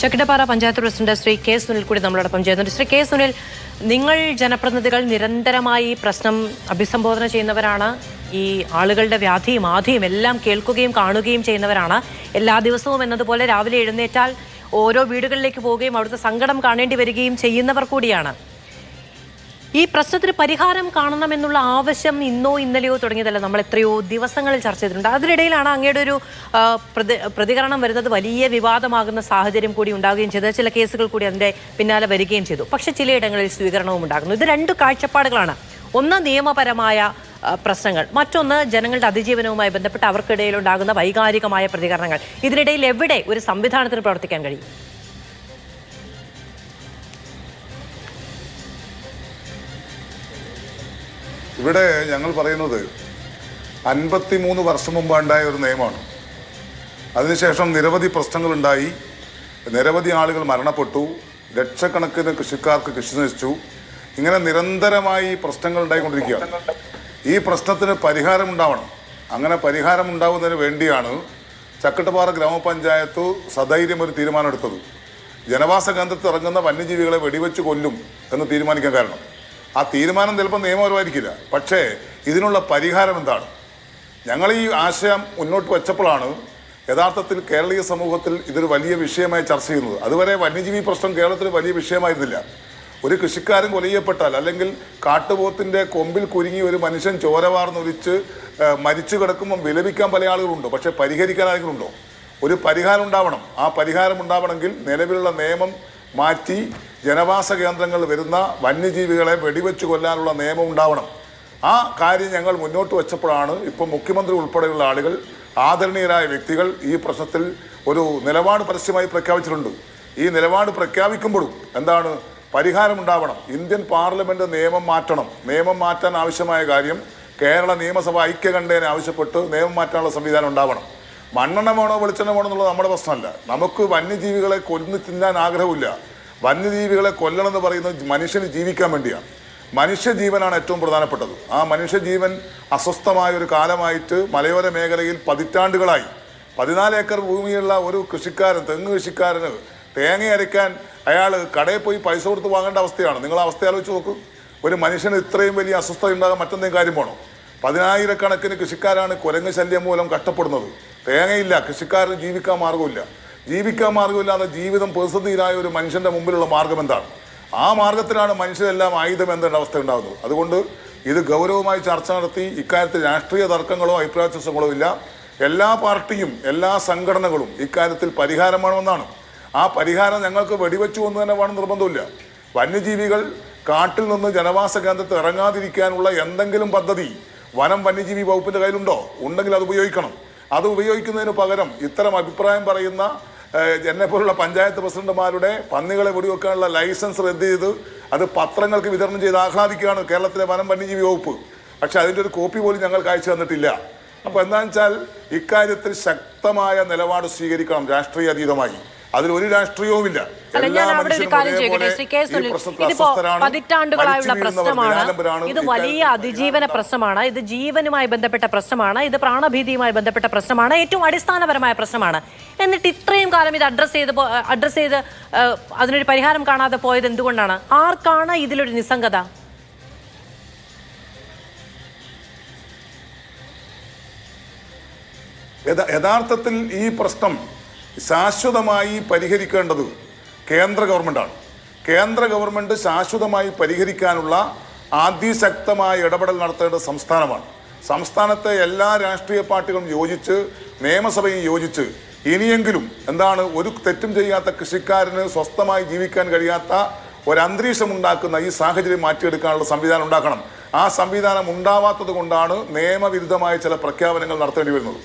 ചക്കിടപ്പാറ panchayat president Shri K Sunil കൂടി നമ്മളോടൊപ്പം ചേരുന്നുണ്ട് ശ്രീ കെ സുനിൽ നിങ്ങൾ ജനപ്രതിനിധികൾ നിരന്തരമായി പ്രശ്നം അഭിസംബോധന ചെയ്യുന്നവരാണ്. ഈ ആളുകളുടെ വ്യാധിയും ആധിയും എല്ലാം കേൾക്കുകയും കാണുകയും ചെയ്യുന്നവരാണ്. എല്ലാ ദിവസവും എന്നതുപോലെ രാവിലെ എഴുന്നേറ്റാൽ ഓരോ വീടുകളിലേക്ക് പോവുകയും അവിടുത്തെ സങ്കടം കാണേണ്ടി വരികയും ചെയ്യുന്നവർ കൂടിയാണ്. ഈ പ്രശ്നത്തിന് പരിഹാരം കാണണമെന്നുള്ള ആവശ്യം ഇന്നോ ഇന്നലെയോ തുടങ്ങിയതല്ല. നമ്മൾ എത്രയോ ദിവസങ്ങളിൽ ചർച്ച ചെയ്തിട്ടുണ്ട്. അതിനിടയിലാണ് അങ്ങയുടെ ഒരു പ്രതികരണം വരുന്നത് വലിയ വിവാദമാകുന്ന സാഹചര്യം കൂടി ഉണ്ടാകുകയും ചെയ്തത് ചില കേസുകൾ കൂടി അതിന്റെ പിന്നാലെ വരികയും ചെയ്തു. പക്ഷേ ചിലയിടങ്ങളിൽ സ്വീകരണവും ഉണ്ടാകുന്നു. ഇത് രണ്ട് കാഴ്ചപ്പാടുകളാണ്. ഒന്ന് നിയമപരമായ പ്രശ്നങ്ങൾ. മറ്റൊന്ന് ജനങ്ങളുടെ അതിജീവനവുമായി ബന്ധപ്പെട്ട് അവർക്കിടയിൽ ഉണ്ടാകുന്ന വൈകാരികമായ പ്രതികരണങ്ങൾ. ഇതിനിടയിൽ എവിടെ ഒരു സംവിധാനത്തിന് പ്രവർത്തിക്കാൻ കഴിയും? ഇവിടെ ഞങ്ങൾ പറയുന്നത് അൻപത്തിമൂന്ന് വർഷം മുമ്പുണ്ടായ ഒരു നിയമമാണ്. അതിനുശേഷം നിരവധി പ്രശ്നങ്ങളുണ്ടായി. നിരവധി ആളുകൾ മരണപ്പെട്ടു. ലക്ഷക്കണക്കിന് കൃഷിക്കാർക്ക് കൃഷി നശിച്ചു. ഇങ്ങനെ നിരന്തരമായി പ്രശ്നങ്ങൾ ഉണ്ടായിക്കൊണ്ടിരിക്കുകയാണ്. ഈ പ്രശ്നത്തിന് പരിഹാരം ഉണ്ടാവണം അങ്ങനെ പരിഹാരം ഉണ്ടാവുന്നതിന് വേണ്ടിയാണ് ചക്കട്ടുപാറ ഗ്രാമപഞ്ചായത്ത് സധൈര്യം ഒരു തീരുമാനമെടുത്തത്. ജനവാസ കേന്ദ്രത്തിൽ ഇറങ്ങുന്ന വന്യജീവികളെ വെടിവെച്ച് കൊല്ലും എന്ന് തീരുമാനിക്കാൻ കാരണം. ആ തീരുമാനം ചിലപ്പോൾ നിയമപരമായിരിക്കില്ല. പക്ഷേ ഇതിനുള്ള പരിഹാരം എന്താണ്? ഞങ്ങൾ ഈ ആശയം മുന്നോട്ട് വെച്ചപ്പോഴാണ് യഥാർത്ഥത്തിൽ കേരളീയ സമൂഹത്തിൽ ഇതൊരു വലിയ വിഷയമായി ചർച്ച ചെയ്യുന്നത്. അതുവരെ വന്യജീവി പ്രശ്നം കേരളത്തിൽ വലിയ വിഷയമായിരുന്നില്ല. ഒരു കൃഷിക്കാരൻ കൊല ചെയ്യപ്പെട്ടാൽ അല്ലെങ്കിൽ കാട്ടുപോത്തിന്റെ കൊമ്പിൽ കുരുങ്ങി ഒരു മനുഷ്യൻ ചോരവാർന്നൊലിച്ച് മരിച്ചു കിടക്കുമ്പം വിലപിക്കാൻ പല ആളുകളുണ്ടോ? പക്ഷേ പരിഹരിക്കാൻ ആളുകളുണ്ടോ? ഒരു പരിഹാരം ഉണ്ടാവണം. ആ പരിഹാരം ഉണ്ടാവണമെങ്കിൽ നിലവിലുള്ള നിയമം മാറ്റി ജനവാസ കേന്ദ്രങ്ങൾ വരുന്ന വന്യജീവികളെ വെടിവെച്ച് കൊല്ലാനുള്ള നിയമം ഉണ്ടാവണം. ആ കാര്യം ഞങ്ങൾ മുന്നോട്ട് വെച്ചപ്പോഴാണ് ഇപ്പം മുഖ്യമന്ത്രി ഉൾപ്പെടെയുള്ള ആളുകൾ ആദരണീയരായ വ്യക്തികൾ ഈ പ്രശ്നത്തിൽ ഒരു നിലപാട് പരസ്യമായി പ്രഖ്യാപിച്ചിട്ടുണ്ട്. ഈ നിലപാട് പ്രഖ്യാപിക്കുമ്പോഴും എന്താണ് പരിഹാരം ഉണ്ടാവണം. ഇന്ത്യൻ പാർലമെന്റ് നിയമം മാറ്റണം. നിയമം മാറ്റാൻ ആവശ്യമായ കാര്യം കേരള നിയമസഭ ഐക്യകണ്ഠേന ആവശ്യപ്പെട്ട് നിയമം മാറ്റാനുള്ള സംവിധാനം ഉണ്ടാവണം. മണ്ണെണ്ണ വേണോ വെളിച്ചെണ്ണ വേണോ എന്നുള്ളത് നമ്മുടെ പ്രശ്നമല്ല. നമുക്ക് വന്യജീവികളെ കൊന്നു തിന്നാൻ ആഗ്രഹമില്ല. വന്യജീവികളെ കൊല്ലണം എന്ന് പറയുന്നത് മനുഷ്യന് ജീവിക്കാൻ വേണ്ടിയാണ്. മനുഷ്യജീവനാണ് ഏറ്റവും പ്രധാനപ്പെട്ടത്. ആ മനുഷ്യജീവൻ അസ്വസ്ഥമായ ഒരു കാലമായിട്ട് മലയോര മേഖലയിൽ പതിറ്റാണ്ടുകളായി. പതിനാല് ഏക്കർ ഭൂമിയുള്ള ഒരു കൃഷിക്കാരൻ തെങ്ങ് കൃഷിക്കാരന് തേങ്ങ അരയ്ക്കാൻ അയാൾ കടയിൽ പോയി പൈസ കൊടുത്ത് വാങ്ങേണ്ട അവസ്ഥയാണ്. നിങ്ങൾ അവസ്ഥ ആലോചിച്ച് നോക്കൂ. ഒരു മനുഷ്യന് ഇത്രയും വലിയ അസ്വസ്ഥത ഉണ്ടാകാൻ മറ്റെന്തെങ്കിലും കാര്യം വേണോ പതിനായിരക്കണക്കിന് കൃഷിക്കാരാണ് കുരങ്ങ് ശല്യം മൂലം കഷ്ടപ്പെടുന്നത്. തേങ്ങയില്ല കൃഷിക്കാരന് ജീവിക്കാൻ മാർഗമില്ല ജീവിക്കാൻ മാർഗമില്ലാതെ ജീവിതം പ്രതിസന്ധിയിലായ ഒരു മനുഷ്യന്റെ മുമ്പിലുള്ള മാർഗം എന്താണ്? ആ മാർഗത്തിലാണ് മനുഷ്യരെല്ലാം ആയുധം എന്നുള്ള അവസ്ഥ ഉണ്ടാകുന്നത്. അതുകൊണ്ട് ഇത് ഗൗരവമായി ചർച്ച നടത്തി ഇക്കാര്യത്തിൽ രാഷ്ട്രീയ തർക്കങ്ങളോ അഭിപ്രായ ഇല്ല. എല്ലാ പാർട്ടിയും എല്ലാ സംഘടനകളും ഇക്കാര്യത്തിൽ പരിഹാരം വേണമെന്നാണ്. ആ പരിഹാരം ഞങ്ങൾക്ക് വെടിവെച്ചു എന്ന് തന്നെ വേണം നിർബന്ധമില്ല. വന്യജീവികൾ കാട്ടിൽ നിന്ന് ജനവാസ കേന്ദ്രത്തിൽ ഇറങ്ങാതിരിക്കാനുള്ള എന്തെങ്കിലും പദ്ധതി വനം വന്യജീവി വകുപ്പിന്റെ കയ്യിലുണ്ടോ? ഉണ്ടെങ്കിൽ അത് ഉപയോഗിക്കണം. അത് ഉപയോഗിക്കുന്നതിന് പകരം ഇത്തരം അഭിപ്രായം പറയുന്ന ഏഹ്, എന്നെ പോലുള്ള പഞ്ചായത്ത് പ്രസിഡന്റുമാരുടെ പന്നികളെ വെടിവെക്കാനുള്ള ലൈസൻസ് റദ്ദ് ചെയ്ത് അത് പത്രങ്ങൾക്ക് വിതരണം ചെയ്ത് ആഹ്ലാദിക്കുകയാണ് കേരളത്തിലെ വനം വന്യജീവി വകുപ്പ്. പക്ഷെ അതിന്റെ ഒരു കോപ്പി പോലും ഞങ്ങൾക്ക് അയച്ചു തന്നിട്ടില്ല. അപ്പോൾ എന്താണെന്ന് വെച്ചാൽ ഇക്കാര്യത്തിൽ ശക്തമായ നിലപാട് സ്വീകരിക്കണം രാഷ്ട്രീയ അതീതമായി അതിൽ ഒരു രാഷ്ട്രീയവുമില്ല. പതിറ്റാണ്ടുകളായുള്ള പ്രശ്നമാണ്. ഇത് വലിയ അതിജീവന പ്രശ്നമാണ്. ഇത് ജീവനുമായി ബന്ധപ്പെട്ട പ്രശ്നമാണ്. ഇത് പ്രാണഭീതിയുമായി ബന്ധപ്പെട്ട പ്രശ്നമാണ്. ഏറ്റവും അടിസ്ഥാനപരമായ പ്രശ്നമാണ്. എന്നിട്ട് ഇത്രയും കാലം ഇത് അഡ്രസ് ചെയ്ത് അഡ്രസ് ചെയ്ത് അതിനൊരു പരിഹാരം കാണാതെ പോയത് എന്തുകൊണ്ടാണ്? ആർക്കാണ് ഇതിലൊരു നിസ്സംഗത? യഥാർത്ഥത്തിൽ ഈ പ്രശ്നം ശാശ്വതമായി പരിഹരിക്കേണ്ടത് കേന്ദ്ര ഗവൺമെന്റാണ് കേന്ദ്ര ഗവൺമെന്റ് ശാശ്വതമായി പരിഹരിക്കാനുള്ള ആദ്യശക്തമായ ഇടപെടൽ നടത്തേണ്ട സംസ്ഥാനമാണ്. സംസ്ഥാനത്തെ എല്ലാ രാഷ്ട്രീയ പാർട്ടികളും യോജിച്ച് നിയമസഭയും യോജിച്ച് ഇനിയെങ്കിലും എന്താണ് ഒരു തെറ്റും ചെയ്യാത്ത കൃഷിക്കാരന് സ്വസ്ഥമായി ജീവിക്കാൻ കഴിയാത്ത ഒരു അന്തരീക്ഷം ഉണ്ടാക്കുന്ന ഈ സാഹചര്യം മാറ്റിയെടുക്കാനുള്ള സംവിധാനം ഉണ്ടാക്കണം. ആ സംവിധാനം ഉണ്ടാവാത്തത് കൊണ്ടാണ് നിയമവിരുദ്ധമായ ചില പ്രഖ്യാപനങ്ങൾ നടത്തേണ്ടി വരുന്നത്.